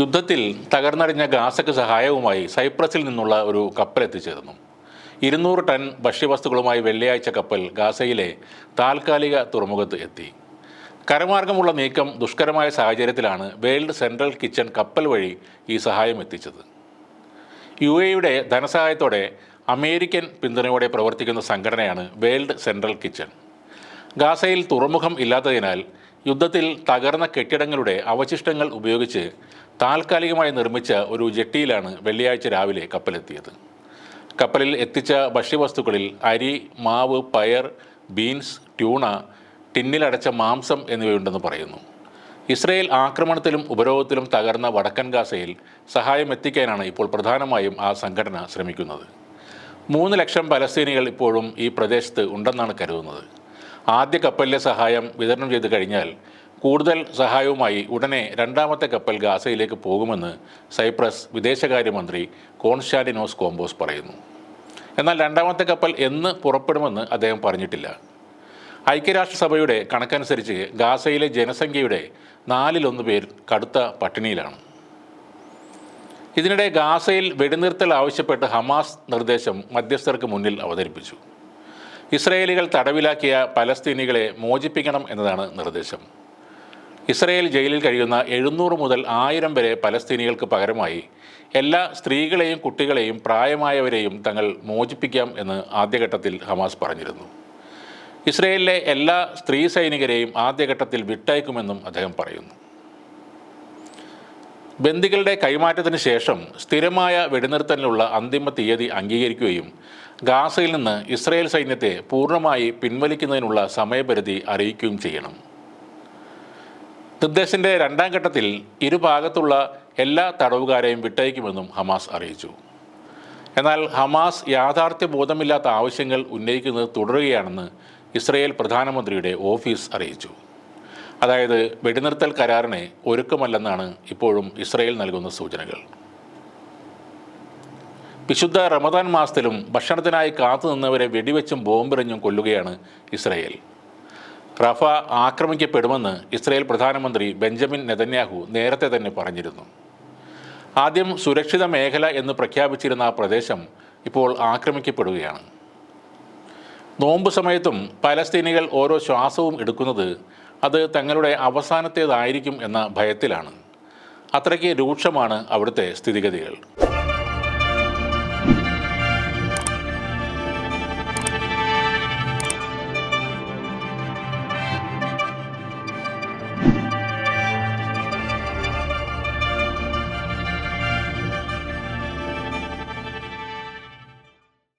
യുദ്ധത്തിൽ തകർന്നടിഞ്ഞ ഗാസയ്ക്ക് സഹായവുമായി സൈപ്രസിൽ നിന്നുള്ള ഒരു കപ്പൽ എത്തിച്ചേർന്നു. ഇരുന്നൂറ് ടൺ ഭക്ഷ്യവസ്തുക്കളുമായി വെള്ളിയാഴ്ച കപ്പൽ ഗാസയിലെ താൽക്കാലിക തുറമുഖത്ത് എത്തി. കരമാർഗമുള്ള നീക്കം ദുഷ്കരമായ സാഹചര്യത്തിലാണ് വേൾഡ് സെൻട്രൽ കിച്ചൺ കപ്പൽ വഴി ഈ സഹായം എത്തിച്ചത്. യു എയുടെ ധനസഹായത്തോടെ അമേരിക്കൻ പിന്തുണയോടെ പ്രവർത്തിക്കുന്ന സംഘടനയാണ് വേൾഡ് സെൻട്രൽ കിച്ചൺ. ഗാസയിൽ തുറമുഖം ഇല്ലാത്തതിനാൽ യുദ്ധത്തിൽ തകർന്ന കെട്ടിടങ്ങളുടെ അവശിഷ്ടങ്ങൾ ഉപയോഗിച്ച് താൽക്കാലികമായി നിർമ്മിച്ച ഒരു ജെട്ടിയിലാണ് വെള്ളിയാഴ്ച രാവിലെ കപ്പലെത്തിയത്. കപ്പലിൽ എത്തിച്ച ഭക്ഷ്യവസ്തുക്കളിൽ അരി മാവ് പയർ ബീൻസ് ട്യൂണ ടിന്നിലടച്ച മാംസം എന്നിവയുണ്ടെന്ന് പറയുന്നു. ഇസ്രയേൽ ആക്രമണത്തിലും ഉപരോധത്തിലും തകർന്ന വടക്കൻ ഗാസയിൽ സഹായം എത്തിക്കാനാണ് ഇപ്പോൾ പ്രധാനമായും ആ സംഘടന ശ്രമിക്കുന്നത്. മൂന്ന് ലക്ഷം പലസ്തീനികൾ ഇപ്പോഴും ഈ പ്രദേശത്ത് ഉണ്ടെന്നാണ് കരുതുന്നത്. ആദ്യ കപ്പലിലെ സഹായം വിതരണം ചെയ്ത് കഴിഞ്ഞാൽ കൂടുതൽ സഹായവുമായി ഉടനെ രണ്ടാമത്തെ കപ്പൽ ഗാസയിലേക്ക് പോകുമെന്ന് സൈപ്രസ് വിദേശകാര്യമന്ത്രി കോൺസ്റ്റാന്റിനോസ് കോംബോസ് പറയുന്നു. എന്നാൽ രണ്ടാമത്തെ കപ്പൽ എന്ന് പുറപ്പെടുമെന്ന് അദ്ദേഹം പറഞ്ഞിട്ടില്ല. ഐക്യരാഷ്ട്രസഭയുടെ കണക്കനുസരിച്ച് ഗാസയിലെ ജനസംഖ്യയുടെ നാലിലൊന്ന് പേർ കടുത്ത പട്ടിണിയിലാണ്. ഇതിനിടെ ഗാസയിൽ വെടിനിർത്തൽ ആവശ്യപ്പെട്ട് ഹമാസ് നിർദ്ദേശം മധ്യസ്ഥർക്ക് മുന്നിൽ അവതരിപ്പിച്ചു. ഇസ്രയേലികൾ തടവിലാക്കിയ പലസ്തീനികളെ മോചിപ്പിക്കണം എന്നതാണ് നിർദ്ദേശം. ഇസ്രയേൽ ജയിലിൽ കഴിയുന്ന എഴുന്നൂറ് മുതൽ ആയിരം വരെ പലസ്തീനികൾക്ക് പകരമായി എല്ലാ സ്ത്രീകളെയും കുട്ടികളെയും പ്രായമായവരെയും തങ്ങൾ മോചിപ്പിക്കാം എന്ന് ആദ്യഘട്ടത്തിൽ ഹമാസ് പറഞ്ഞിരുന്നു. ഇസ്രയേലിലെ എല്ലാ സ്ത്രീ സൈനികരെയും ആദ്യഘട്ടത്തിൽ വിട്ടയക്കുമെന്നും അദ്ദേഹം പറയുന്നു. ബന്ദികളുടെ കൈമാറ്റത്തിന് ശേഷം സ്ഥിരമായ വെടിനിർത്തലിനുള്ള അന്തിമ തീയതി അംഗീകരിക്കുകയും ഗാസയിൽ നിന്ന് ഇസ്രയേൽ സൈന്യത്തെ പൂർണമായി പിൻവലിക്കുന്നതിനുള്ള സമയപരിധി അറിയിക്കുകയും ചെയ്യണം. നിർദ്ദേശത്തിന്റെ രണ്ടാം ഘട്ടത്തിൽ ഇരുഭാഗത്തുള്ള എല്ലാ തടവുകാരെയും വിട്ടയക്കുമെന്നും ഹമാസ് അറിയിച്ചു. എന്നാൽ ഹമാസ് യാഥാർത്ഥ്യ ബോധമില്ലാത്ത ആവശ്യങ്ങൾ ഉന്നയിക്കുന്നത് തുടരുകയാണെന്ന് ഇസ്രയേൽ പ്രധാനമന്ത്രിയുടെ ഓഫീസ് അറിയിച്ചു. അതായത് വെടിനിർത്തൽ കരാറിനെ ഒരുക്കമല്ലെന്നാണ് ഇപ്പോഴും ഇസ്രയേൽ നൽകുന്ന സൂചനകൾ. വിശുദ്ധ റമദാൻ മാസത്തിലും ഭക്ഷണത്തിനായി കാത്തുനിന്നവരെ വെടിവെച്ചും ബോംബെറിഞ്ഞും കൊല്ലുകയാണ് ഇസ്രയേൽ. റഫ ആക്രമിക്കപ്പെടുമെന്ന് ഇസ്രയേൽ പ്രധാനമന്ത്രി ബെഞ്ചമിൻ നെതന്യാഹു നേരത്തെ തന്നെ പറഞ്ഞിരുന്നു. ആദ്യം സുരക്ഷിത മേഖല എന്ന് പ്രഖ്യാപിച്ചിരുന്ന ആ പ്രദേശം ഇപ്പോൾ ആക്രമിക്കപ്പെടുകയാണ്. നോമ്പ് സമയത്തും പലസ്തീനികൾ ഓരോ ശ്വാസവും എടുക്കുന്നത് അത് തങ്ങളുടെ അവസാനത്തേതായിരിക്കും എന്ന ഭയത്തിലാണ്. അത്രയ്ക്ക് രൂക്ഷമാണ് അവിടുത്തെ സ്ഥിതിഗതികൾ.